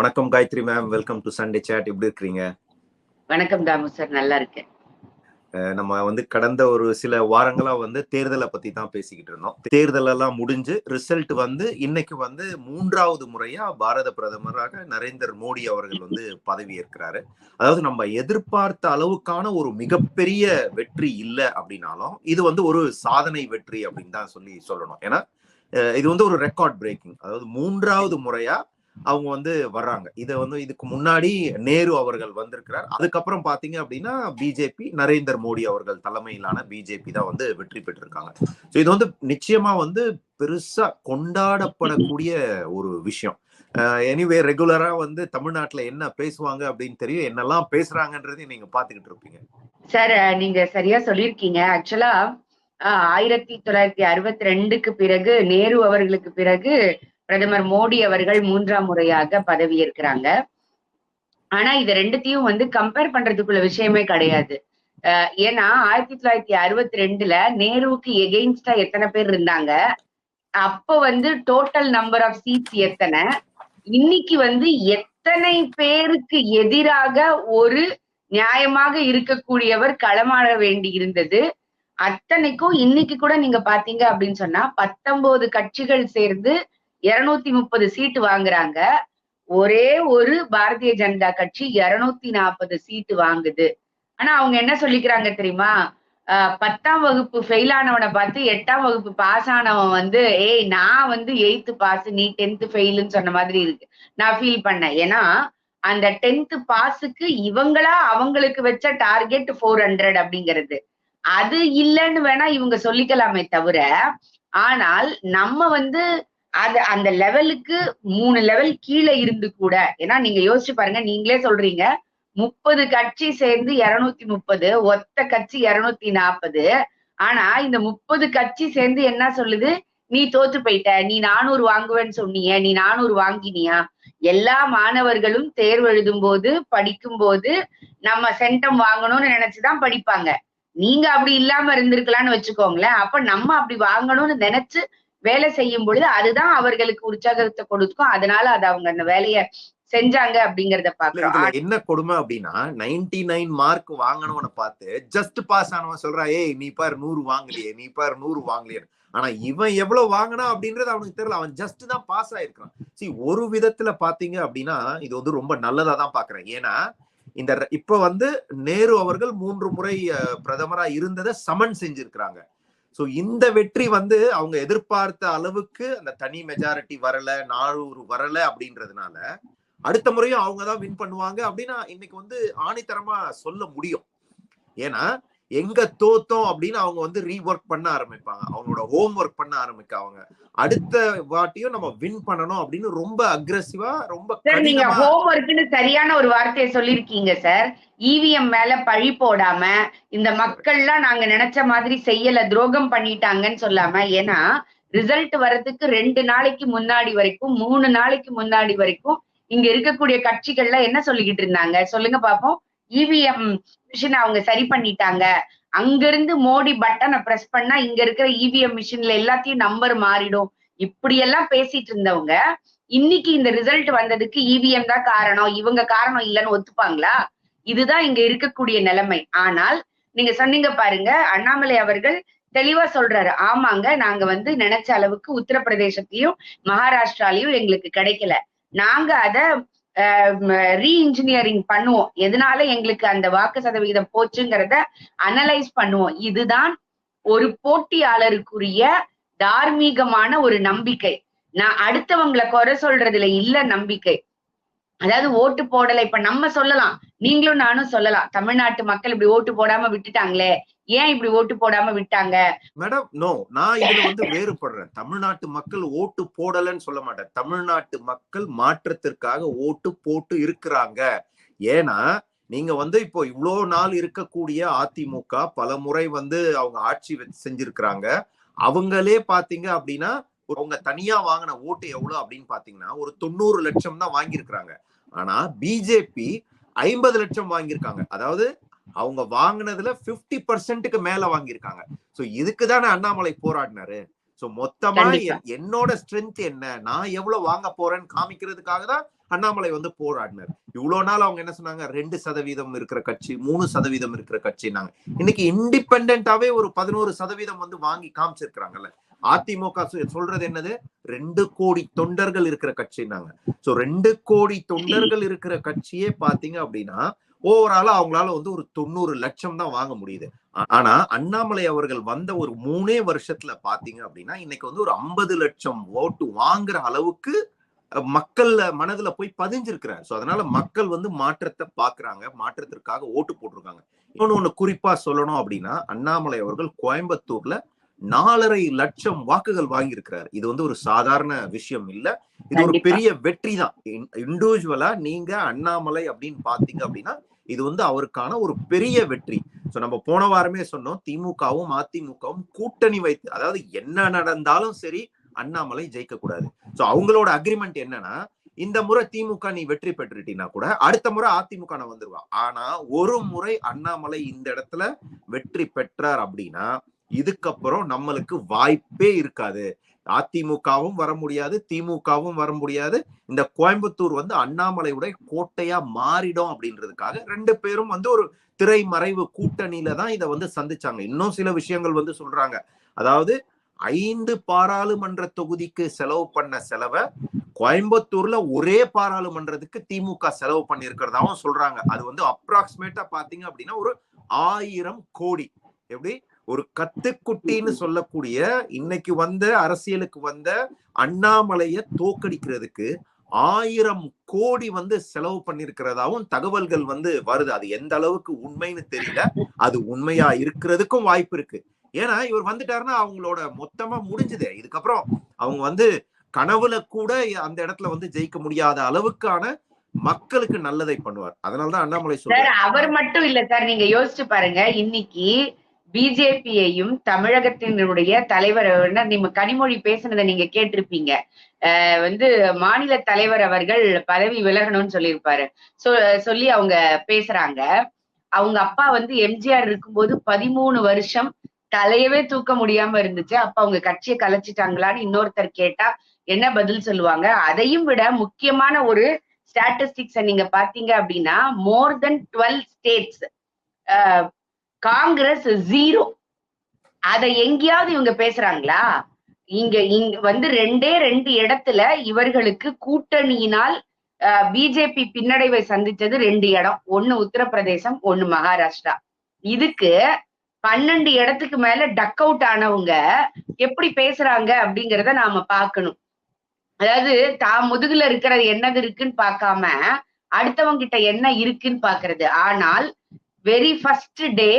வணக்கம் Gayathri ma'am welcome to Sunday chat எப்படி இருக்கிறீங்க? வணக்கம் தாமு சார் நல்லா இருக்கேன். நம்ம வந்து கடந்த ஒரு சில வாரங்களா வந்து தேர்தலை பத்தி தான் பேசிக்கிட்டு இருந்தோம். தேர்தல் எல்லாம் முடிஞ்சு ரிசல்ட் வந்து இன்னைக்கு வந்து மூன்றாவது முறையா பாரத பிரதமராக நரேந்திர மோடி அவர்கள் வந்து பதவி ஏற்கிறாரு அதாவது நம்ம எதிர்பார்த்த அளவுக்கான ஒரு மிகப்பெரிய வெற்றி இல்லை அப்படின்னாலும் இது வந்து ஒரு சாதனை வெற்றி அப்படின்னு தான் சொல்லி சொல்லணும். ஏன்னா இது வந்து ஒரு ரெக்கார்ட் பிரேக்கிங் அதாவது மூன்றாவது முறையா அவங்க வந்து வர்றாங்க. இதை வந்து இதுக்கு முன்னாடி நேரு அவர்கள் வந்திருக்கிறார். அதுக்கப்புறம் பாத்தீங்க அப்படின்னா பிஜேபி நரேந்திர மோடி அவர்கள் தலைமையிலான பிஜேபி தான் வந்து வெற்றி பெற்றிருக்காங்க. ஸோ இது வந்து நிச்சயமா வந்து பெருசா கொண்டாடப்படக்கூடிய ஒரு விஷயம். எனிவே ரெகுலரா வந்து தமிழ்நாட்டுல என்ன பேசுவாங்க அப்படின்னு தெரியும். என்னெல்லாம் பேசுறாங்கன்றதையும் நீங்க பாத்துக்கிட்டு இருப்பீங்க. சார் நீங்க சரியா சொல்லியிருக்கீங்க. ஆக்சுவலா ஆயிரத்தி தொள்ளாயிரத்தி அறுபத்தி ரெண்டுக்கு பிறகு நேரு அவர்களுக்கு பிறகு பிரதமர் மோடி அவர்கள் மூன்றாம் முறையாக பதவியேற்கிறாங்க. ஆனா இது ரெண்டுத்தையும் வந்து கம்பேர் பண்றதுக்குள்ள விஷயமே கிடையாது. ஏன்னா ஆயிரத்தி தொள்ளாயிரத்தி அறுபத்தி ரெண்டுல நேருவுக்கு எகெயின்ஸ்டா எத்தனை பேர் இருந்தாங்க? அப்ப வந்து டோட்டல் நம்பர் ஆஃப் சீட்ஸ் எத்தனை? இன்னைக்கு வந்து எத்தனை பேருக்கு எதிராக ஒரு நியாயமாக இருக்கக்கூடியவர் களமாட வேண்டி இருந்தது? அத்தனைக்கும் இன்னைக்கு கூட நீங்க பாத்தீங்க அப்படின்னு சொன்னா பத்தொன்பது கட்சிகள் சேர்ந்து இருநூத்தி முப்பது சீட்டு வாங்குறாங்க. ஒரே ஒரு பாரதிய ஜனதா கட்சி இருநூத்தி நாற்பது சீட்டு வாங்குது. ஆனா அவங்க என்ன சொல்லிக்கிறாங்க தெரியுமா? ஆஹ் பத்தாம் வகுப்பு ஃபெயில் ஆனவனை பார்த்து எட்டாம் வகுப்பு பாஸ் ஆனவன் வந்து ஏய் நான் வந்து எயித்து பாஸ் நீ டென்த் ஃபெயிலுன்னு சொன்ன மாதிரி இருக்கு. நான் ஃபீல் பண்ணேன். ஏன்னா அந்த டென்த் பாஸுக்கு இவங்களா அவங்களுக்கு வச்ச டார்கெட் ஃபோர் ஹண்ட்ரட் அப்படிங்கிறது. அது இல்லைன்னு வேணா இவங்க சொல்லிக்கலாமே தவிர ஆனால் நம்ம வந்து அது அந்த லெவலுக்கு மூணு லெவல் கீழே இருந்து கூட ஏன்னா நீங்க யோசிச்சு பாருங்க நீங்களே சொல்றீங்க முப்பது கட்சி சேர்ந்து இருநூத்தி முப்பது ஒத்த கட்சி இருநூத்தி நாற்பது ஆனா இந்த முப்பது கட்சி சேர்ந்து என்ன சொல்லுது? நீ தோத்து போயிட்ட நீ நானூறு வாங்குவேன்னு சொன்னிய நீ நானூறு வாங்கினியா? எல்லா மாணவர்களும் தேர்வு எழுதும் போது படிக்கும் போது நம்ம சென்டம் வாங்கணும்னு நினைச்சுதான் படிப்பாங்க. நீங்க அப்படி இல்லாம இருந்திருக்கலாம்னு வச்சுக்கோங்களேன் அப்ப நம்ம அப்படி வாங்கணும்னு நினைச்சு வேலை செய்யும் பொழுது அதுதான் அவர்களுக்கு உற்சாகத்தை கொடுக்கும். அதனால அது அவங்க அந்த வேலைய செஞ்சாங்க அப்படிங்கறத பாக்குறோம் என்ன கொடுமை அப்படின்னா நைன்டி நைன் மார்க் வாங்கினவனை பார்த்து ஜஸ்ட் பாஸ் ஆனவன் சொல்றான் ஏய் நீ பாரு நூறு வாங்கலையே நீ பாரு நூறு வாங்கலையே ஆனா இவன் எவ்வளவு வாங்கினா அப்படின்றது அவனுக்கு தெரியல. அவன் ஜஸ்ட் தான் பாஸ் ஆயிருக்கான் சி ஒரு விதத்துல பாத்தீங்க அப்படின்னா இது வந்து ரொம்ப நல்லதா தான் பாக்குறேன் ஏன்னா இந்த இப்ப வந்து நேரு அவர்கள் மூன்று முறை பிரதமரா இருந்ததை சமன் செஞ்சிருக்கிறாங்க. சோ இந்த வெற்றி வந்து அவங்க எதிர்பார்த்த அளவுக்கு அந்த தனி மெஜாரிட்டி வரல நானூறு வரல அப்படின்றதுனால அடுத்த முறையும் அவங்க தான் வின் பண்ணுவாங்க அப்படின்னா இன்னைக்கு வந்து ஆணித்தரமா சொல்ல முடியும். ஏன்னா எங்க தோத்தோம் அப்படின்னு அவங்க வந்து ரீஒர்க் பண்ண ஆரம்பிப்பாங்க. அவங்களோட ஹோம் ஒர்க் பண்ண ஆரம்பிக்காங்க. அடுத்த வாட்டியும் நம்ம வின் பண்ணணும் அப்படின்னு ரொம்ப அக்ரெசிவா ரொம்ப நீங்க ஹோம் ஒர்க்னு சரியான ஒரு வார்த்தையை சொல்லிருக்கீங்க சார் இவிஎம் மேல பழி போடாம இந்த மக்கள்லாம் நாங்க நினைச்ச மாதிரி செய்யல துரோகம் பண்ணிட்டாங்கன்னு சொல்லாம ஏன்னா ரிசல்ட் வர்றதுக்கு ரெண்டு நாளைக்கு முன்னாடி வரைக்கும் மூணு நாளைக்கு முன்னாடி வரைக்கும் இங்க இருக்கக்கூடிய கட்சிகள்ல என்ன சொல்லிக்கிட்டு இருந்தாங்க? சொல்லுங்க பாப்போம். இவிஎம் மிஷின் அவங்க சரி பண்ணிட்டாங்க. அங்க இருந்து மோடி பட்டனை பிரஸ் பண்ணா இங்க இருக்கிற இவிஎம் மிஷின்ல எல்லாத்தையும் நம்பர் மாறிடும். இப்படி எல்லாம் பேசிட்டு இருந்தவங்க இன்னைக்கு இந்த ரிசல்ட் வந்ததுக்கு இவிஎம் தான் காரணம். இவங்க காரணம் இல்லைன்னு ஒத்துப்பாங்களா? இதுதான் இங்க இருக்கக்கூடிய நிலைமை. ஆனால் நீங்க சொன்னீங்க பாருங்க அண்ணாமலை அவர்கள் தெளிவா சொல்றாரு. ஆமாங்க நாங்க வந்து நினைச்ச அளவுக்கு உத்தரப்பிரதேசத்தையும் மகாராஷ்டிராலையும் எங்களுக்கு கிடைக்கல. நாங்க அத ரீஇன்ஜினியரிங் பண்ணுவோம். எதனால எங்களுக்கு அந்த வாக்கு சதவிகிதம் போச்சுங்கிறத அனலைஸ் பண்ணுவோம். இதுதான் ஒரு போட்டியாளருக்குரிய தார்மீகமான ஒரு நம்பிக்கை. நான் அடுத்தவங்களை குறை சொல்றதுல இல்ல நம்பிக்கை. அதாவது ஓட்டு போடலை. இப்ப நம்ம சொல்லலாம். நீங்களும் நானும் சொல்லலாம். தமிழ்நாட்டு மக்கள் இப்படி ஓட்டு போடாம விட்டுட்டாங்களே. ஏன் இப்படி ஓட்டு போடாம விட்டாங்க? மேடம் நோ நான் இதுல வந்து வேறுபடுறேன். தமிழ்நாட்டு மக்கள் ஓட்டு போடலன்னு சொல்ல மாட்டேன். தமிழ்நாட்டு மக்கள் மாற்றத்திற்காக ஓட்டு போட்டு இருக்கிறாங்க. ஏன்னா நீங்க வந்து இப்போ இவ்வளோ நாள் இருக்கக்கூடிய அதிமுக பல முறை வந்து அவங்க ஆட்சி செஞ்சிருக்கிறாங்க. அவங்களே பாத்தீங்க அப்படின்னா அவங்க தனியா வாங்கின ஓட்டு எவ்வளவு அப்படின்னு பாத்தீங்கன்னா ஒரு தொண்ணூறு லட்சம் தான் வாங்கியிருக்கிறாங்க. ஆனா பிஜேபி ஐம்பது லட்சம் வாங்கியிருக்காங்க. அதாவது அவங்க வாங்கினதுல பிப்டி பர்சன்ட்டுக்கு மேல வாங்கியிருக்காங்க. சோ இதுக்கு தானே அண்ணாமலை போராடினாரு. சோ மொத்தமா என்னோட ஸ்ட்ரென்த் என்ன? நான் எவ்வளவு வாங்க போறேன்னு காமிக்கிறதுக்காக தான் அண்ணாமலை வந்து போராடினார். இவ்வளவு நாள் அவங்க என்ன சொன்னாங்க? ரெண்டு சதவீதம் இருக்கிற கட்சி மூணு சதவீதம் இருக்கிற கட்சினாங்க இன்னைக்கு இண்டிபெண்டாவே ஒரு பதினோரு சதவீதம் வந்து வாங்கி காமிச்சிருக்கிறாங்கல்ல. அதிமுக சொல்றது என்னது? ரெண்டு கோடி தொண்டர்கள் இருக்கிற கட்சினாங்க சோ ரெண்டு கோடி தொண்டர்கள் இருக்கிற கட்சியே பாத்தீங்க அப்படின்னா ஓவராலா அவங்களால வந்து ஒரு தொண்ணூறு லட்சம் தான் வாங்க முடியுது. ஆனா அண்ணாமலை அவர்கள் வந்த ஒரு மூணே வருஷத்துல பாத்தீங்க அப்படின்னா இன்னைக்கு வந்து ஒரு ஐம்பது லட்சம் ஓட்டு வாங்குற அளவுக்கு மக்கள்ல மக்கள் மனதுல போய் பதிஞ்சிருக்கிறார். சோ அதனால மக்கள் வந்து மாற்றத்தை பாக்குறாங்க. மாற்றத்திற்காக ஓட்டு போட்டிருக்காங்க. இன்னொன்னு ஒண்ணு குறிப்பா சொல்லணும் அப்படின்னா அண்ணாமலை அவர்கள் கோயம்புத்தூர்ல நாலரை லட்சம் வாக்குகள் வாங்கியிருக்கிறார். இது வந்து ஒரு சாதாரண விஷயம் இல்ல. இது ஒரு. பெரிய வெற்றி தான் இண்டிவிஜுவலா நீங்க அண்ணாமலை அப்படின்னு பாத்தீங்க அப்படின்னா இது வந்து அவருக்கான ஒரு பெரிய வெற்றி. சோ நம்ம போன வாரமே சொன்னோம் திமுகவும் அதிமுகவும் கூட்டணி வைத்து அதாவது என்ன நடந்தாலும் சரி அண்ணாமலை ஜெயிக்க கூடாது. சோ அவங்களோட அக்ரிமெண்ட் என்னன்னா இந்த முறை திமுக நீ வெற்றி பெற்றுட்டீங்கன்னா கூட அடுத்த முறை அதிமுக நான் வந்துருவா ஆனா ஒரு முறை அண்ணாமலை இந்த இடத்துல வெற்றி பெற்றார் அப்படின்னா இதுக்கப்புறம் நம்மளுக்கு வாய்ப்பே இருக்காது. அதிமுகவும் வர முடியாது திமுகவும் வர முடியாது. இந்த கோயம்புத்தூர் வந்து அண்ணாமலையுடைய கோட்டையா மாறிடும் அப்படின்றதுக்காக ரெண்டு பேரும் வந்து ஒரு திரைமறைவு கூட்டணியில தான் இதை வந்து சந்திச்சாங்க. இன்னும் சில விஷயங்கள் வந்து சொல்றாங்க. அதாவது ஐந்து பாராளுமன்ற தொகுதிக்கு செலவு பண்ண செலவை கோயம்புத்தூர்ல ஒரே பாராளுமன்றத்துக்கு திமுக செலவு பண்ணியிருக்கிறதாவும் சொல்றாங்க. அது வந்து அப்ராக்சிமேட்டா பாத்தீங்க அப்படின்னா ஒரு ஆயிரம் கோடி. எப்படி? ஒரு கத்துக்குட்டின்னு சொல்லக்கூடிய இன்னைக்கு வந்த அரசியலுக்கு வந்த அண்ணாமலைய தோக்கடிக்கிறதுக்கு ஆயிரம் கோடி வந்து செலவு பண்ணிருக்கிறதாவும் தகவல்கள் வந்து வருது. அது எந்த அளவுக்கு உண்மைன்னு தெரியல. அது உண்மையா இருக்கிறதுக்கும் வாய்ப்பு இருக்கு. ஏன்னா இவர் வந்துட்டாருன்னா அவங்களோட மொத்தமா முடிஞ்சுது. இதுக்கப்புறம் அவங்க வந்து கனவுல கூட அந்த இடத்துல வந்து ஜெயிக்க முடியாத அளவுக்கான மக்களுக்கு நல்லதை பண்ணுவார். அதனாலதான் அண்ணாமலை சொல்றாரு. அவர் மட்டும் இல்ல சார் நீங்க யோசிச்சு பாருங்க. இன்னைக்கு பிஜேபியையும் தமிழகத்தினுடைய தலைவர் நம்ம நீங்க கனிமொழி பேசுனதை நீங்க கேட்டிருப்பீங்க. அஹ் வந்து மாநில தலைவர் அவர்கள் பதவி விலகணும்னு சொல்லியிருப்பாரு. சொல்லி அவங்க பேசுறாங்க. அவங்க அப்பா வந்து எம்ஜிஆர் இருக்கும்போது பதிமூணு வருஷம் தலையவே தூக்க முடியாம இருந்துச்சு. அப்ப அவங்க கட்சியை கலைச்சிட்டாங்களான்னு இன்னொருத்தர் கேட்டா என்ன பதில் சொல்லுவாங்க? அதையும் விட முக்கியமான ஒரு ஸ்டாட்டிஸ்டிக்ஸ நீங்க பாத்தீங்க அப்படின்னா more than twelve states. Congress zero அதை எங்கேயாவது இவங்க பேசுறாங்களா? இங்க இங்க வந்து ரெண்டே ரெண்டு இடத்துல இவர்களுக்கு கூட்டணியினால் பிஜேபி பின்னடைவை சந்திச்சது ரெண்டு இடம். ஒண்ணு உத்தரப்பிரதேசம் ஒண்ணு மகாராஷ்டிரா. இதுக்கு பன்னெண்டு இடத்துக்கு மேல டக் அவுட் ஆனவங்க எப்படி பேசுறாங்க அப்படிங்கறத நாம பார்க்கணும். அதாவது தான் முதுகுல இருக்கிறது என்னது இருக்குன்னு பார்க்காம அடுத்தவங்க கிட்ட என்ன இருக்குன்னு பாக்குறது ஆனால் வெரி ஃபர்ஸ்ட் டே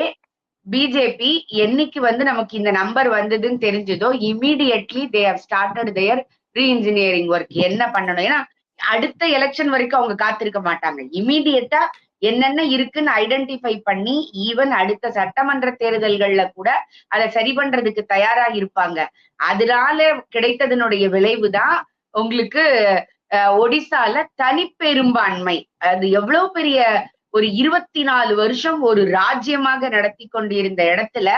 பிஜேபி என்னைக்கு வந்து நமக்கு இந்த நம்பர் வந்ததுன்னு தெரிஞ்சதோ immediately they have started their reengineering work என்ன பண்ணணும்? ஏன்னா அடுத்த எலெக்ஷன் வரைக்கும் அவங்க காத்திருக்க மாட்டாங்க. இமீடியட்டா என்னென்ன இருக்குன்னு ஐடென்டிஃபை பண்ணி ஈவன் அடுத்த சட்டமன்ற தேர்தல்கள்ல கூட அதை சரி பண்றதுக்கு தயாரா இருப்பாங்க. அதனால கிடைத்ததனுடைய விளைவுதான் உங்களுக்கு ஒடிசால தனிப்பெரும்பான்மை. அது எவ்வளவு பெரிய ஒரு இருபத்தி நாலு வருஷம் ஒரு ராஜ்யமாக நடத்தி கொண்டிருந்த இடத்துல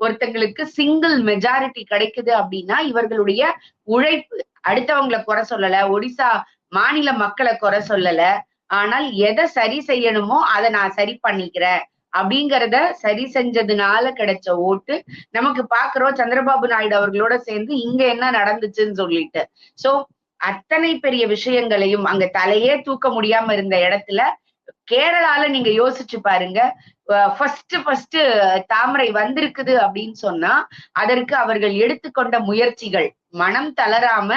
ஒருத்தங்களுக்கு சிங்கிள் மெஜாரிட்டி கிடைக்குது அப்படின்னா இவர்களுடைய உழைப்பு அடுத்தவங்களை குறை சொல்லல ஒடிசா மாநில மக்களை குறை சொல்லல ஆனால் எதை சரி செய்யணுமோ அதை நான் சரி பண்ணிக்கிறேன் அப்படிங்கிறத சரி செஞ்சதுனால கிடைச்ச ஓட்டு நமக்கு பாக்குறோம் சந்திரபாபு நாயுடு அவர்களோட சேர்ந்து இங்க என்ன நடந்துச்சுன்னு சொல்லிட்டு. சோ அத்தனை பெரிய விஷயங்களையும் அங்க தலையே தூக்க முடியாம இருந்த இடத்துல கேரளால நீங்க யோசிச்சு பாருங்க. ஃபர்ஸ்ட் ஃபர்ஸ்ட் தாமரை வந்திருக்குது அப்படின்னு சொன்னா அதற்கு அவர்கள் எடுத்துக்கொண்ட முயற்சிகள் மனம் தளராம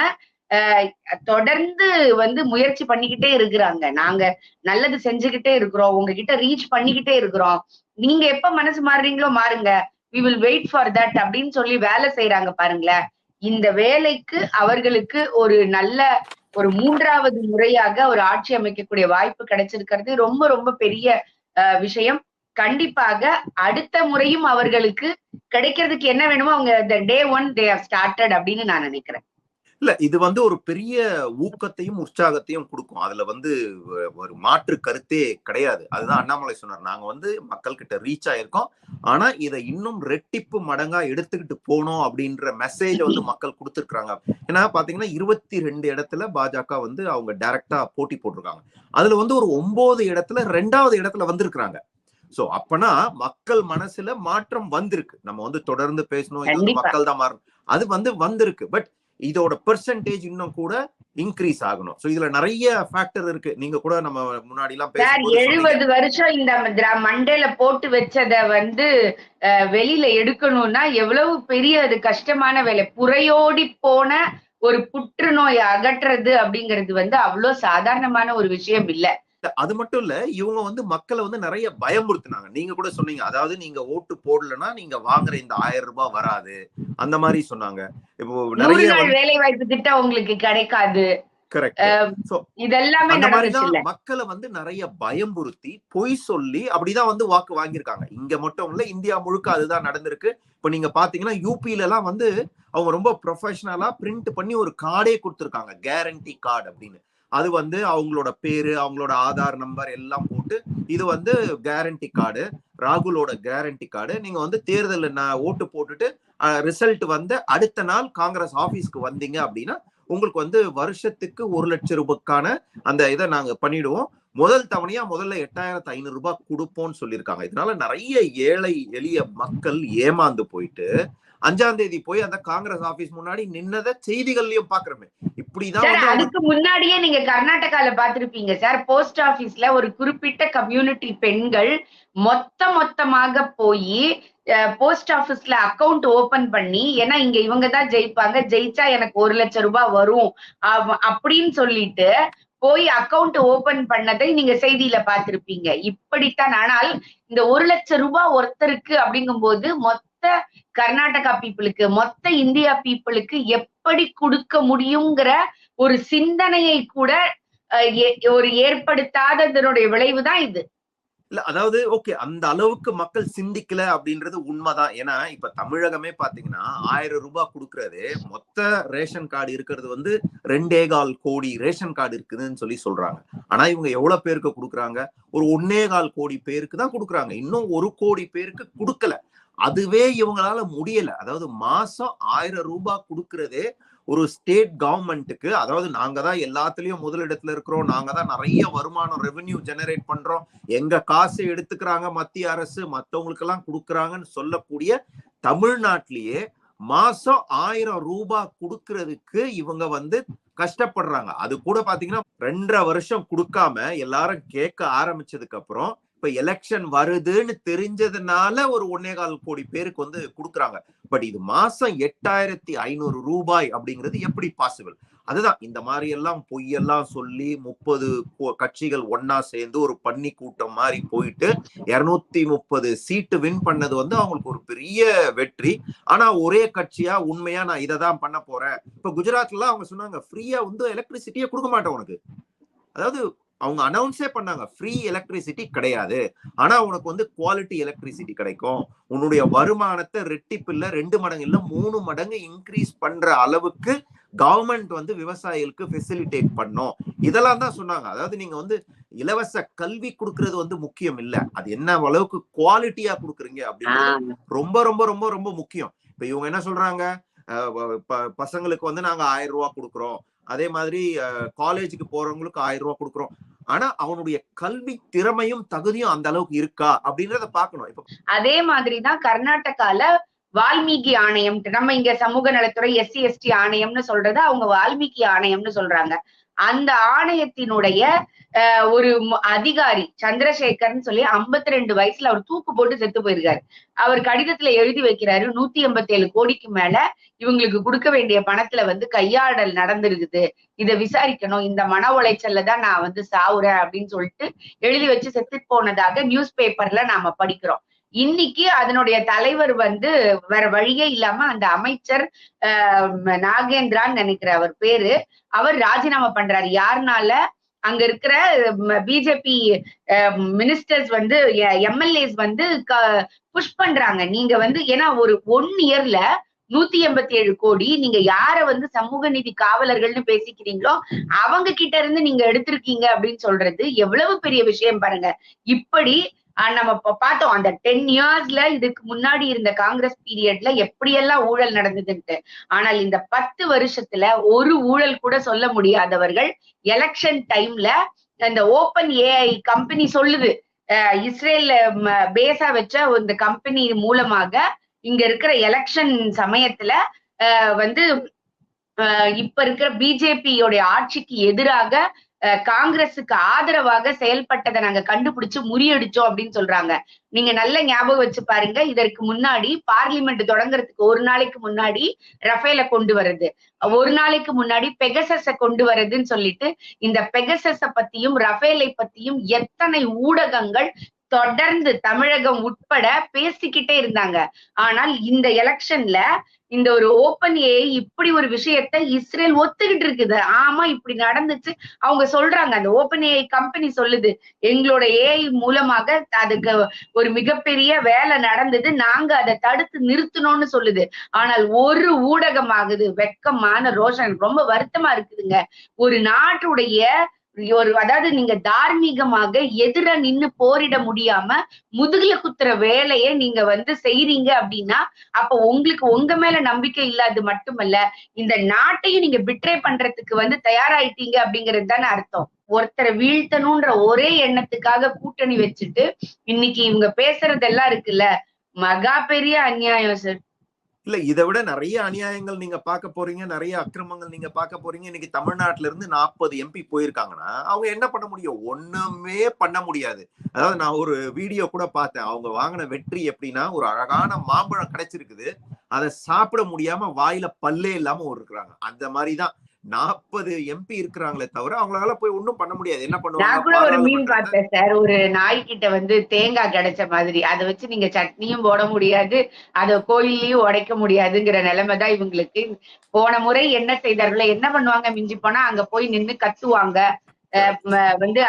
தொடர்ந்து வந்து முயற்சி பண்ணிக்கிட்டே இருக்கிறாங்க. நாங்க நல்லது செஞ்சுக்கிட்டே இருக்கிறோம். உங்ககிட்ட ரீச் பண்ணிக்கிட்டே இருக்கிறோம். நீங்க எப்ப மனசு மாறுறீங்களோ மாறுங்க. We will wait for that அப்படின்னு சொல்லி வேலை செய்யறாங்க பாருங்களேன். இந்த வேலைக்கு அவர்களுக்கு ஒரு நல்ல ஒரு மூன்றாவது முறையாக ஒரு ஆட்சி அமைக்கக்கூடிய வாய்ப்பு கிடைச்சிருக்கிறது. ரொம்ப ரொம்ப பெரிய விஷயம். கண்டிப்பாக அடுத்த முறையும் அவர்களுக்கு கிடைக்கிறதுக்கு என்ன வேணுமோ அவங்க day one they have started அப்படின்னு நான் நினைக்கிறேன். இல்ல இது வந்து ஒரு பெரிய ஊக்கத்தையும் உற்சாகத்தையும் கொடுக்கும். அதுல வந்து ஒரு மாற்று கருத்தே கிடையாது. அதுதான் அண்ணாமலை சொன்னார். நாங்க வந்து மக்கள் கிட்ட ரீச் ஆயிருக்கோம் ஆனா இதை இன்னும் ரெட்டிப்பு மடங்கா எடுத்துக்கிட்டு போனோம் அப்படின்ற மெசேஜ் வந்து மக்கள் கொடுத்துருக்காங்க ஏன்னா பாத்தீங்கன்னா இருபத்தி ரெண்டு இடத்துல பாஜக வந்து அவங்க டைரக்டா போட்டி போட்டிருக்காங்க. அதுல வந்து ஒரு ஒன்பது இடத்துல ரெண்டாவது இடத்துல வந்திருக்கிறாங்க. சோ அப்பனா மக்கள் மனசுல மாற்றம் வந்திருக்கு. நம்ம வந்து தொடர்ந்து பேசணும். இது வந்து. மக்கள் தான் மாறணும். அது வந்து வந்திருக்கு. பட் இதோட பெர்சன்டேஜ் இன்னும் கூட இன்க்ரீஸ் ஆகணும். சோ இதுல நிறைய ஃபேக்டர் இருக்கு. நீங்க கூட நம்ம முன்னாடி எல்லாம். எழுபது வருஷம் இந்த மண்டையில போட்டு வச்சத வந்து வெளியில எடுக்கணும்னா எவ்வளவு பெரிய அது கஷ்டமான வேலை. புறையோடி போன ஒரு புற்றுநோய் அகற்றுறது அப்படிங்கிறது வந்து அவ்வளவு சாதாரணமான ஒரு விஷயம் இல்ல. அது மட்டும் இல்ல இவங்க வந்து மக்களை வந்து நிறைய பயமுறுத்துனாங்க. நீங்க கூட சொன்னீங்க. அதாவது நீங்க ஓட்டு போடலன்னா நீங்க வாங்குற இந்த ஆயிரம் ரூபாய் வராது. அந்த மாதிரி சொன்னாங்க. இப்போ நூறு நிறைய வேலை வாய்ப்பு திட்டம் உங்களுக்கு கிடைக்காது. மக்களை வந்து நிறைய பயம்புறுத்தி பொய் சொல்லி அப்படிதான் வந்து வாக்கு வாங்கியிருக்காங்க. இங்க மட்டும் இல்ல இந்தியா முழுக்க அதுதான் நடந்திருக்கு. இப்ப நீங்க பாத்தீங்கன்னா யூபில எல்லாம் வந்து அவங்க ரொம்ப ப்ரொஃபஷனலா பிரிண்ட் பண்ணி ஒரு கார்டே கொடுத்துருக்காங்க. கேரண்டி கார்டு அப்படின்னு. அது வந்து அவங்களோட பேரு அவங்களோட ஆதார் நம்பர் எல்லாம் போட்டு இது வந்து கேரண்டி கார்டு ராகுலோட கேரண்டி கார்டு நீங்க வந்து தேர்தலில் நான் ஓட்டு போட்டுட்டு ரிசல்ட் வந்து அடுத்த நாள் காங்கிரஸ் ஆபீஸ்க்கு வந்தீங்க அப்படின்னா உங்களுக்கு வந்து வருஷத்துக்கு ஒரு லட்சம் ரூபாய்க்கான அந்த இதை நாங்க பண்ணிடுவோம். முதல் தவணையா முதல்ல எட்டாயிரத்து ஐநூறு ரூபாய் கொடுப்போம்னு சொல்லியிருக்காங்க. இதனால நிறைய ஏழை எளிய மக்கள் ஏமாந்து போயிட்டு அஞ்சாம் தேதி போய் அந்த காங்கிரஸ் ஆபீஸ் முன்னாடி நின்னத செய்திகள்லயும் பாக்குறோமே. இப்படிதான் அதுக்கு முன்னாடியே நீங்க கர்நாடகால பாத்திருப்பீங்க சார். போஸ்ட் ஆபீஸ்ல ஒரு குறிப்பிட்ட கம்யூனிட்டி பெண்கள் மொத்த மொத்தமாக போய் போஸ்ட் ஆபீஸ்ல அக்கவுண்ட் ஓபன் பண்ணி ஏன்னா இங்க இவங்க தான் ஜெயிப்பாங்க ஜெயிச்சா எனக்கு ஒரு லட்சம் ரூபாய் வரும். அப்படின்னு சொல்லிட்டு போய் அக்கவுண்ட் ஓபன் பண்ணதை நீங்க செய்தியில பார்த்திருப்பீங்க. இப்படித்தான். ஆனால் இந்த ஒரு லட்சம் ரூபாய் ஒருத்தருக்கு அப்படிங்கும்போது மொத்த கர்நாடகா பீப்புளுக்கு மொத்த இந்தியா பீப்புளுக்கு எப்படி கொடுக்க முடியுங்கிற ஒரு சிந்தனையை கூட அஹ், ஏ- ஒரு ஏற்படுத்தாததனுடைய விளைவுதான் இது. இல்ல அதாவது ஓகே அந்த அளவுக்கு மக்கள் சிந்திக்கல அப்படின்றது உண்மைதான். ஏன்னா இப்ப தமிழகமே பாத்தீங்கன்னா ஆயிரம் ரூபாய் கொடுக்கறது மொத்த ரேஷன் கார்டு இருக்கிறது வந்து ரெண்டே கால் கோடி ரேஷன் கார்டு இருக்குதுன்னு சொல்லி சொல்றாங்க. ஆனா இவங்க எவ்வளவு பேருக்கு கொடுக்குறாங்க? ஒரு ஒன்னே கால் கோடி பேருக்கு தான் கொடுக்குறாங்க. இன்னும் ஒரு கோடி பேருக்கு கொடுக்கல. அதுவே இவங்களால முடியல. அதாவது மாசம் ஆயிரம் ரூபாய் கொடுக்கறதே ஒரு ஸ்டேட் கவர்மெண்ட்டுக்கு அதாவது நாங்க தான் எல்லாத்துலயும் முதலிடத்துல இருக்கிறோம். நாங்க தான் நிறைய வருமானம் ரெவென்யூ ஜெனரேட் பண்றோம். எங்க காசு எடுத்துக்கிறாங்க மத்திய அரசு மத்தவங்களுக்கு எல்லாம் கொடுக்குறாங்கன்னு சொல்லக்கூடிய தமிழ்நாட்டிலேயே மாசம் ஆயிரம் ரூபாய் கொடுக்கறதுக்கு இவங்க வந்து கஷ்டப்படுறாங்க. அது கூட பாத்தீங்கன்னா ரெண்டரை வருஷம் கொடுக்காம எல்லாரும் கேட்க ஆரம்பிச்சதுக்கு அப்புறம் இப்ப எலெக்ஷன் வருதுன்னு தெரிஞ்சதுனால ஒரு ஒன்னே கால் கோடி பேருக்கு வந்து கொடுக்குறாங்க. பட் இது மாசம் எட்டாயிரத்தி ஐநூறு ரூபாய் அப்படிங்கிறது எப்படி பாசிபிள் அதுதான் இந்த மாதிரி எல்லாம் பொய்யெல்லாம் சொல்லி முப்பது கட்சிகள் ஒன்னா சேர்ந்து ஒரு பன்னி கூட்டம் மாதிரி போயிட்டு இருநூத்தி முப்பது சீட்டு வின் பண்ணது வந்து அவங்களுக்கு ஒரு பெரிய வெற்றி. ஆனா ஒரே கட்சியா உண்மையா நான் இதை தான் பண்ண போறேன். இப்ப குஜராத்ல அவங்க சொன்னாங்க ஃப்ரீயா வந்து எலக்ட்ரிசிட்டியே கொடுக்க மாட்டேன் உனக்கு. அதாவது அவங்க அனௌன்ஸே பண்ணாங்க ஃப்ரீ எலக்ட்ரிசிட்டி கிடையாது. ஆனா உனக்கு வந்து குவாலிட்டி எலக்ட்ரிசிட்டி கிடைக்கும். உன்னுடைய வருமானத்தை ரெட்டிப்பு இல்ல ரெண்டு மடங்கு இல்ல மூணு மடங்கு இன்க்ரீஸ் பண்ற அளவுக்கு கவர்மெண்ட் வந்து விவசாயிகளுக்கு ஃபெசிலிட்டேட் பண்ணும். இதெல்லாம் தான் சொன்னாங்க. அதாவது நீங்க வந்து இலவச கல்வி கொடுக்கறது வந்து முக்கியம் இல்ல. அது என்ன அளவுக்கு குவாலிட்டியா கொடுக்குறீங்க அப்படின்னு ரொம்ப ரொம்ப ரொம்ப ரொம்ப முக்கியம். இப்ப இவங்க என்ன சொல்றாங்க? பசங்களுக்கு வந்து நாங்க ஆயிரம் ரூபாய் கொடுக்குறோம். அதே மாதிரி காலேஜுக்கு போறவங்களுக்கு ஆயிரம் ரூபாய் கொடுக்குறோம். ஆனா அவனுடைய கல்வி திறமையும் தகுதியும் அந்த அளவுக்கு இருக்கா அப்படின்றத பாக்கணும் இப்ப அதே மாதிரிதான் கர்நாடகால வால்மீகி ஆணையம் நம்ம இங்க சமூக நலத்துறை எஸ்சி எஸ்டி ஆணையம்னு சொல்றது அவங்க வால்மீகி ஆணையம்னு சொல்றாங்க. அந்த ஆணையத்தினுடைய ஒரு அதிகாரி சந்திரசேகர்னு சொல்லி ஐம்பத்தி ரெண்டு வயசுல அவர் தூக்கு போட்டு செத்து போயிருக்காரு. அவர் கடிதத்துல எழுதி வைக்கிறாரு நூத்தி எண்பத்தி ஏழு கோடிக்கு மேல இவங்களுக்கு கொடுக்க வேண்டிய பணத்துல வந்து கையாடல் நடந்திருக்குது. இதை விசாரிக்கணும். இந்த மன உளைச்சல்ல தான் நான் வந்து சாவுறேன் அப்படின்னு சொல்லிட்டு எழுதி வச்சு செத்து போனதாக நியூஸ் பேப்பர்ல நாம படிக்கிறோம். இன்னைக்கு அதனுடைய தலைவர் வந்து வேற வழியே இல்லாம அந்த அமைச்சர் நாகேந்திரான்னு நினைக்கிற அவர் பேரு. அவர் ராஜினாமா பண்றாரு. யாருனால? அங்க இருக்கிற பிஜேபி மினிஸ்டர்ஸ் வந்து எம்எல்ஏஸ் வந்து புஷ் பண்றாங்க. நீங்க வந்து ஏன்னா ஒரு ஒன் இயர்ல நூத்தி எண்பத்தி ஏழு கோடி நீங்க யார வந்து சமூக நீதி காவலர்கள்னு பேசிக்கிறீங்களோ அவங்க கிட்ட இருந்து நீங்க எடுத்திருக்கீங்க அப்படின்னு சொல்றது எவ்வளவு பெரிய விஷயம் பாருங்க. இப்படி நம்ம பார்த்தோம் அந்த டென் இயர்ஸ்ல இதுக்கு முன்னாடி இருந்த காங்கிரஸ் பீரியட்ல எப்படியெல்லாம் ஊழல் நடந்ததுன்ட்டு. ஆனால் இந்த பத்து வருஷத்துல ஒரு ஊழல் கூட சொல்ல முடியாதவர்கள் எலெக்ஷன் டைம்ல இந்த ஓபன் ஏஐ கம்பெனி சொல்லுது. அஹ் இஸ்ரேல்ல பேஸா வச்ச இந்த கம்பெனி மூலமாக இங்க இருக்கிற எலெக்ஷன் சமயத்துல வந்து இப்ப இருக்கிற பிஜேபியோட ஆட்சிக்கு எதிராக காங்கிரஸுக்கு ஆதரவாக செயல்பட்டதை நாங்க கண்டுபிடிச்சு முறியடிச்சோம் அப்படின்னு சொல்றாங்க. நீங்க நல்ல ஞாபகம் வச்சு பாருங்க இதற்கு முன்னாடி பார்லிமெண்ட் தொடங்குறதுக்கு ஒரு நாளைக்கு முன்னாடி ரஃபேல கொண்டு வர்றது. ஒரு நாளைக்கு முன்னாடி பெகசஸ கொண்டு வர்றதுன்னு சொல்லிட்டு இந்த பெகசஸ பத்தியும் ரஃபேலை பத்தியும் எத்தனை ஊடகங்கள் தொடர்ந்து தமிழகம் உட்பட பேசிக்கிட்டே இருந்தாங்க. ஆனால் இந்த எலெக்ஷன்ல இந்த ஒரு ஓப்பன் ஏ இப்படி ஒரு விஷயத்த இஸ்ரேல் ஒத்துக்கிட்டு இருக்குது. ஆமா இப்படி நடந்துச்சு. அவங்க சொல்றாங்க அந்த ஓப்பன் ஏஐ கம்பெனி சொல்லுது எங்களோட ஏஐ மூலமாக அதுக்கு ஒரு மிகப்பெரிய வேலை நடந்தது. நாங்க அதை தடுத்து நிறுத்தணும்னு சொல்லுது. ஆனால் ஒரு ஊடகமாகுது வெக்கமான ரோஷன் ரொம்ப வருத்தமா இருக்குதுங்க. ஒரு நாட்டுடைய ஒரு அதாவது நீங்க தார்மீகமாக எதிர நின்னு போரிட முடியாம முதுகுல குத்துற வேலையை நீங்க வந்து செய்றீங்க அப்படின்னா அப்ப உங்களுக்கு உங்க மேல நம்பிக்கை இல்லாது மட்டுமல்ல இந்த நாட்டையும் நீங்க பிட்ரே பண்றதுக்கு வந்து தயாராயிட்டீங்க அப்படிங்கிறது தானே அர்த்தம். ஒருத்தரை வீழ்த்தணும்ன்ற ஒரே எண்ணத்துக்காக கூட்டணி வச்சுட்டு இன்னைக்கு இவங்க பேசுறதெல்லாம் இருக்குல்ல மகா பெரிய அநியாயம் சார். இல்ல இதை விட நிறைய அநியாயங்கள் நீங்க பார்க்க போறீங்க நிறைய அக்கிரமங்கள் நீங்க பார்க்க போறீங்க. இன்னைக்கு தமிழ்நாட்டுல இருந்து நாற்பது எம்பி போயிருக்காங்கன்னா அவங்க என்ன பண்ண முடியும்? ஒண்ணுமே பண்ண முடியாது. அதாவது நான் ஒரு வீடியோ கூட பார்த்தேன். அவங்க வாங்கின வெற்றி எப்படின்னா ஒரு அழகான மாம்பழம் கிடைச்சிருக்குது. அதை சாப்பிட முடியாம வாயில பல்லே இல்லாம ஒரு இருக்கிறாங்க அந்த மாதிரிதான் நாற்பது எம்பி இருக்கிறாங்களே தவிர அவங்களால போய் ஒண்ணும் பண்ண முடியாது. என்ன நான் கூட ஒரு மீன் பண்ணுவாங்க பார்த்தேன் சார். ஒரு நாய்கிட்ட வந்து தேங்காய் கிடைச்ச மாதிரி. அதை வச்சு நீங்க சட்னியும் போட முடியாது. அதை கோயிலையும் உடைக்க முடியாதுங்கிற நிலைமை தான் இவங்களுக்கு. போன முறை என்ன செய்தார்களோ என்ன பண்ணுவாங்க? மிஞ்சி போனா அங்க போய் நின்னு கத்துவாங்க. வந்து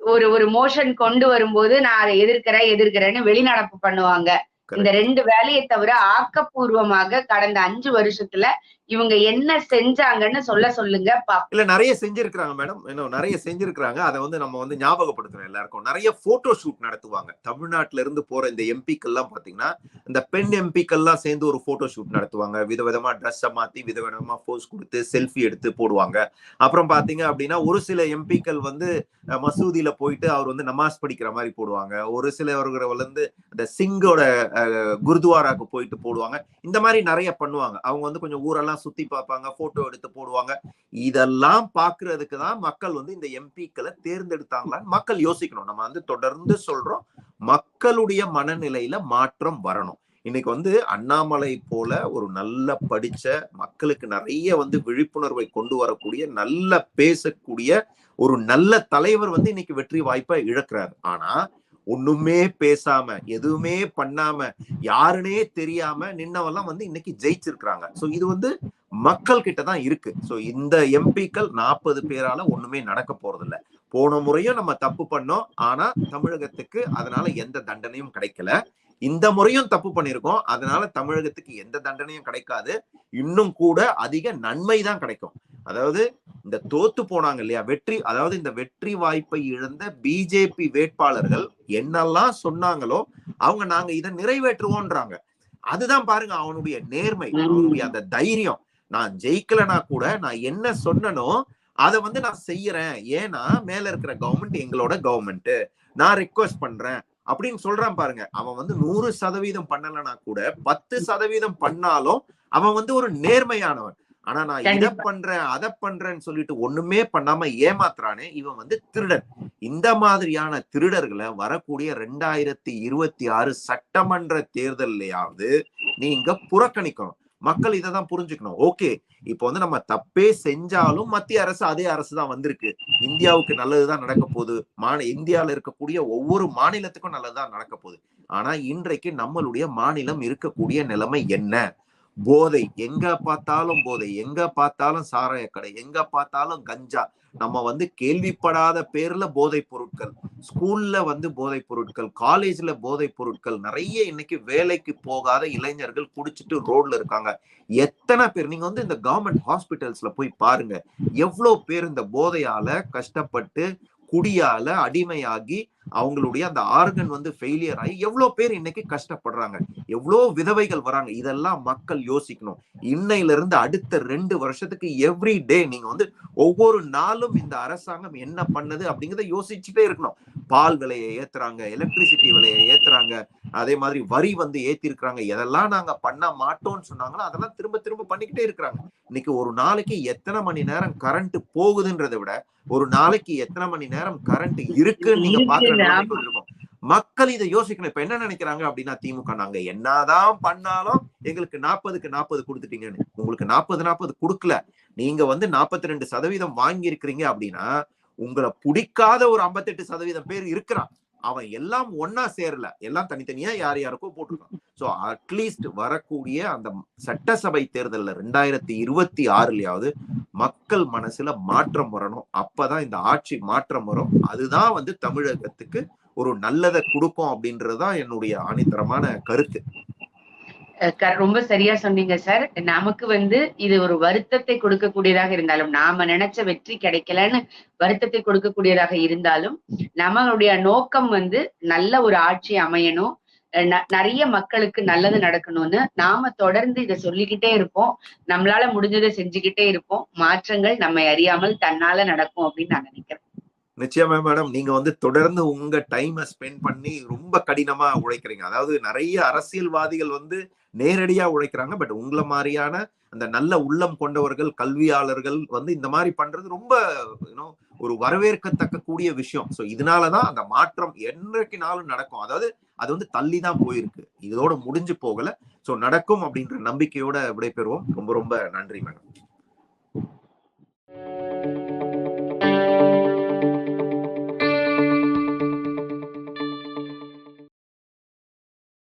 ஒரு ஒரு மோஷன் கொண்டு வரும்போது நான் அதை எதிர்க்கிறேன் எதிர்க்கிறேன்னு வெளிநடப்பு பண்ணுவாங்க. இந்த ரெண்டு வேலையை தவிர ஆக்கப்பூர்வமாக கடந்த அஞ்சு வருஷத்துல இவங்க என்ன செஞ்சாங்கன்னு சொல்ல சொல்லுங்க இல்ல நிறைய செஞ்சிருக்கிறாங்க மேடம். இன்னும் நிறைய செஞ்சிருக்கிறாங்க. அதை வந்து நம்ம வந்து ஞாபகப்படுத்துறோம் எல்லாருக்கும். நிறைய போட்டோ ஷூட் நடத்துவாங்க. தமிழ்நாட்டுல இருந்து போற இந்த எம்பிக்கள் எல்லாம் பாத்தீங்கன்னா இந்த பெண் எம்பிக்கள் எல்லாம் சேர்ந்து ஒரு போட்டோ ஷூட் நடத்துவாங்க. விதவிதமா ட்ரெஸ்ஸை மாத்தி விதவிதமா போஸ் கொடுத்து செல்ஃபி எடுத்து போடுவாங்க. அப்புறம் பாத்தீங்க அப்படின்னா ஒரு சில எம்பிக்கள் வந்து மசூதியில போயிட்டு அவர் வந்து நமாஸ் படிக்கிற மாதிரி போடுவாங்க. ஒரு சிலவர்கள் வந்து இந்த சிங்கோட குருத்வாராக்கு போயிட்டு போடுவாங்க. இந்த மாதிரி நிறைய பண்ணுவாங்க. அவங்க வந்து கொஞ்சம் ஊரெல்லாம் சுத்தி பார்ப்பாங்க போட்டோ எடுத்து போடுவாங்க. இதெல்லாம் பாக்குறதுக்கு தான் மக்கள் வந்து இந்த எம்பிக்களை தேர்ந்தெடுத்தாங்களான்னு மக்கள் யோசிக்கணும். நம்ம வந்து தொடர்ந்து சொல்றோம் மக்களுடைய மனநிலையில மாற்றம் வரணும். இன்னைக்கு வந்து அண்ணாமலை போல ஒரு நல்ல படிச்ச மக்களுக்கு நிறைய வந்து விழிப்புணர்வை கொண்டு வரக்கூடிய நல்ல பேசக்கூடிய ஒரு நல்ல தலைவர் வந்து இன்னைக்கு வெற்றி வாய்ப்பை இழக்கிறார். ஆனா ஒண்ணுமே பேசாம எதுவுமே பண்ணாம யாருனே தெரியாம நின்னவெல்லாம் வந்து இன்னைக்கு ஜெயிச்சிருக்கிறாங்க. சோ இது வந்து மக்கள் கிட்ட தான் இருக்கு. சோ இந்த எம்பிக்கள் நாற்பது பேரால ஒண்ணுமே நடக்க போறது இல்ல போன முறையும் நம்ம தப்பு பண்ணோம். ஆனா தமிழகத்துக்கு அதனால எந்த தண்டனையும் கிடைக்கல. இந்த முறையும் தப்பு பண்ணிருக்கோம் அதனால தமிழகத்துக்கு எந்த தண்டனையும் கிடைக்காது. இன்னும் கூட அதிக நன்மை தான் கிடைக்கும். அதாவது இந்த தோத்து போனாங்க இல்லையா? வெற்றி அதாவது இந்த வெற்றி வாய்ப்பை இழந்த பிஜேபி வேட்பாளர்கள் என்னெல்லாம் சொன்னாங்களோ அவங்க நாங்க இதை நிறைவேற்றுவோன்றாங்க. அதுதான் பாருங்க அவனுடைய நேர்மை அவனுடைய அந்த தைரியம். நான் ஜெயிக்கலனா கூட நான் என்ன சொன்னனோ அதை வந்து நான் செய்யறேன். ஏன்னா மேல இருக்கிற கவர்மெண்ட் எங்களோட கவர்மெண்ட் நான் ரிக்வஸ்ட் பண்றேன் அப்படின்னு சொல்றான் பாருங்க. அவன் வந்து நூறு சதவீதம் பண்ணலனா கூட பத்து சதவீதம் பண்ணாலும் அவன் வந்து ஒரு நேர்மையானவன். ஆனா நான் இதை. பண்றேன் அதை பண்றேன்னு சொல்லிட்டு ஒண்ணுமே பண்ணாம ஏமாத்துறானே இவன் வந்து திருடன். இந்த மாதிரியான திருடர்களை வரக்கூடிய ரெண்டாயிரத்தி இருபத்தி ஆறு சட்டமன்ற தேர்தல்லையாவது நீங்க புறக்கணிக்கணும். மக்கள் இதை தான் புரிஞ்சுக்கணும். ஓகே இப்போ வந்து நம்ம தப்பே செஞ்சாலும் மத்திய அரசு அதே அரசு தான் வந்திருக்கு. இந்தியாவுக்கு நல்லதுதான் நடக்க போகுது. மாநில இந்தியால இருக்கக்கூடிய ஒவ்வொரு மாநிலத்துக்கும் நல்லதுதான் நடக்க போகுது. ஆனா இன்றைக்கு நம்மளுடைய மாநிலம் இருக்கக்கூடிய நிலைமை என்ன? போதை எங்க பார்த்தாலும் போதை எங்க பார்த்தாலும் சாராய கடை எங்க பார்த்தாலும் கஞ்சா. நம்ம வந்து கேள்விப்படாத பேர்ல போதைப் பொருட்கள் ஸ்கூல்ல வந்து போதைப் பொருட்கள் காலேஜ்ல போதைப் பொருட்கள் நிறைய இன்னைக்கு வேலைக்கு போகாத இளைஞர்கள் குடிச்சிட்டு ரோட்ல இருக்காங்க. எத்தனை பேர் நீங்க வந்து இந்த கவர்மெண்ட் ஹாஸ்பிட்டல்ஸ்ல போய் பாருங்க. எவ்வளவு பேர் இந்த போதையால கஷ்டப்பட்டு குடியால அடிமையாகி அவங்களுடைய அந்த ஆர்கன் வந்து ஃபெயிலியர் ஆகி எவ்வளோ பேர் இன்னைக்கு கஷ்டப்படுறாங்க? எவ்வளவு விதவைகள் வராங்க? இதெல்லாம் மக்கள் யோசிக்கணும். இன்னையில இருந்து அடுத்த ரெண்டு வருஷத்துக்கு எவ்ரி டே நீங்க வந்து ஒவ்வொரு நாளும் இந்த அரசாங்கம் என்ன பண்ணுது அப்படிங்கறத யோசிச்சுட்டே இருக்கணும். பால் விலையை ஏத்துறாங்க எலக்ட்ரிசிட்டி விலையை ஏத்துறாங்க அதே மாதிரி வரி வந்து ஏத்திருக்கிறாங்க. எதெல்லாம் நாங்க பண்ண மாட்டோம்னு சொன்னாங்களோ அதெல்லாம் திரும்ப திரும்ப பண்ணிக்கிட்டே இருக்கிறாங்க. இன்னைக்கு ஒரு நாளைக்கு எத்தனை மணி நேரம் கரண்ட் போகுதுன்றதை விட ஒரு நாளைக்கு எத்தனை மணி நேரம் கரண்ட் இருக்குன்னு நீங்க பாக்குற இருக்குன்னு, நிலைமைக்கு வந்திருக்கோம். மக்கள் இதை யோசிக்கணும். இப்ப என்ன நினைக்கிறாங்க அப்படின்னா திமுக நாங்க என்னதான் பண்ணாலும் எங்களுக்கு நாற்பதுக்கு நாற்பது கொடுத்துட்டீங்கன்னு. உங்களுக்கு நாற்பது நாற்பது கொடுக்கல. நீங்க வந்து நாற்பத்தி ரெண்டு சதவீதம் வாங்கி இருக்கிறீங்க அப்படின்னா உங்களை பிடிக்காத ஒரு ஐம்பத்தெட்டு சதவீதம் பேர் இருக்கிறான் அவன் எல்லாம் ஒன்னா சேரல. எல்லாம் தனித்தனியா யார் யாருக்கோ போட்டிருக்கான். சோ அட்லீஸ்ட் வரக்கூடிய அந்த சட்டசபை தேர்தல்ல ரெண்டாயிரத்தி இருபத்தி ஆறுலயாவது மக்கள் மனசுல மாற்றம் வரணும். அப்பதான் இந்த ஆட்சி மாற்றம் வரும். அதுதான் வந்து தமிழகத்துக்கு ஒரு நல்லதை கொடுக்கும் அப்படின்றதுதான் என்னுடைய ஆணித்தரமான கருத்து. ரொம்ப சரியா சொன்னீங்க சார். நமக்கு வந்து இது ஒரு வருத்தத்தை கொடுக்கக்கூடியதாக இருந்தாலும் நாம நினைச்ச வெற்றி கிடைக்கலன்னு வருத்தத்தை கொடுக்கக்கூடியதாக இருந்தாலும் நம்மளுடைய நோக்கம் வந்து நல்ல ஒரு ஆட்சி அமையணும். அஹ் ந- நிறைய மக்களுக்கு நல்லது நடக்கணும்னு நாம தொடர்ந்து இதை சொல்லிக்கிட்டே இருப்போம். நம்மளால முடிஞ்சதை செஞ்சுக்கிட்டே இருப்போம். மாற்றங்கள் நம்மை அறியாமல் தன்னால நடக்கும் அப்படின்னு நான் நினைக்கிறேன். நிச்சயமா மேடம். நீங்க வந்து தொடர்ந்து உங்க டைமை ஸ்பெண்ட் பண்ணி ரொம்ப கடினமா உழைக்கிறீங்க. அதாவது நிறைய அரசியல்வாதிகள் வந்து நேரடியா உழைக்கிறாங்க. பட் உங்களை மாதிரியான அந்த நல்ல உள்ளம் கொண்டவர்கள் கல்வியாளர்கள் வந்து இந்த மாதிரி பண்றது ரொம்ப யூனோ ஒரு வரவேற்கத்தக்க கூடிய விஷயம். ஸோ இதனாலதான் அந்த மாற்றம் என்றைக்குனாலும் நடக்கும். அதாவது அது வந்து தள்ளி தான் போயிருக்கு. இதோட முடிஞ்சு போகல. ஸோ நடக்கும் அப்படின்ற நம்பிக்கையோட விடைபெறுவோம். ரொம்ப ரொம்ப நன்றி மேடம்.